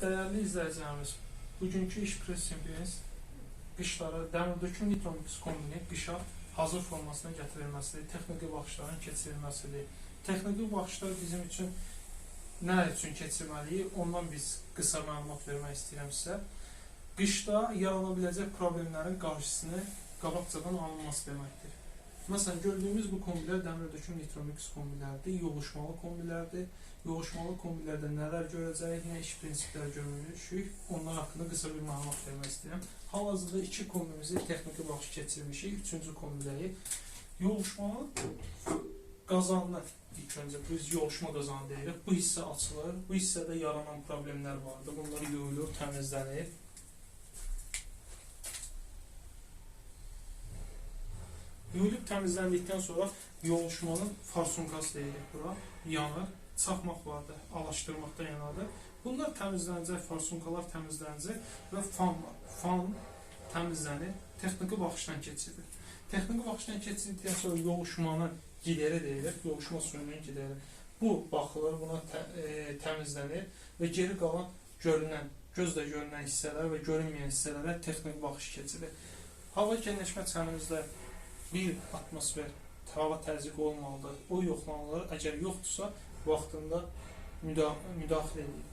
Değerli izləyicilərimiz, bugünkü iş pressimiz qışlara dəmirdöküm nitromix kombini qışa hazır formasına gətirilməsidir, texniki baxışların keçirilməsidir. Texniki baxışlar bizim üçün nə üçün keçirməliyik, ondan biz qısa məlumat vermək istəyirəm sizə. Qışda yarana biləcək problemlərin qabaqcadan alınması deməkdir. Məsələn, gördüyümüz bu kombilər dəmirdöküm nitromix kombilərdir, yoluşmalı kombilərdir. Yoluşmalı kombilərdə nələr görəcəyik, nə iş prinsipləri görmüşük, onlar haqqında qısa bir məlumat vermək istəyirəm. Hal-hazırda iki kombimizi texniki baxış keçirmişik, üçüncü kombidəyi yoluşmalı qazanlı ilk öncə biz yoluşma qazanı deyirik. Bu hissə açılır, bu hissədə yaranan problemlər vardır. Bunlar yuyulur, təmizlənir. Yuyulub təmizləndikdən sonra yoluşmanın farsunkası deyirik bura. Yanır. Çaxmaq vardı, alaşdırmaqda yanadır. Bunlar təmizlənəcək, farsunkalar təmizlənəcək və fan var. Fan təmizlənir, texniki baxışdan keçirilir. Texniki baxışdan keçirdikdən sonra yoluşmanın gideri deyilir, yoluşma suyunun gideri. Bu baxılır, buna tə, e, təmizlənir və geri qalan görünən, gözlə görünən hissələr və görünməyən hissələrə texniki baxış keçirilir. Hava genləşmə çənimizdə bir atmosfer hava təzyiqi olmalıdır. O yoxlanılır. Əgər yoxdursa, vaxtında müda müdaxilə edilir.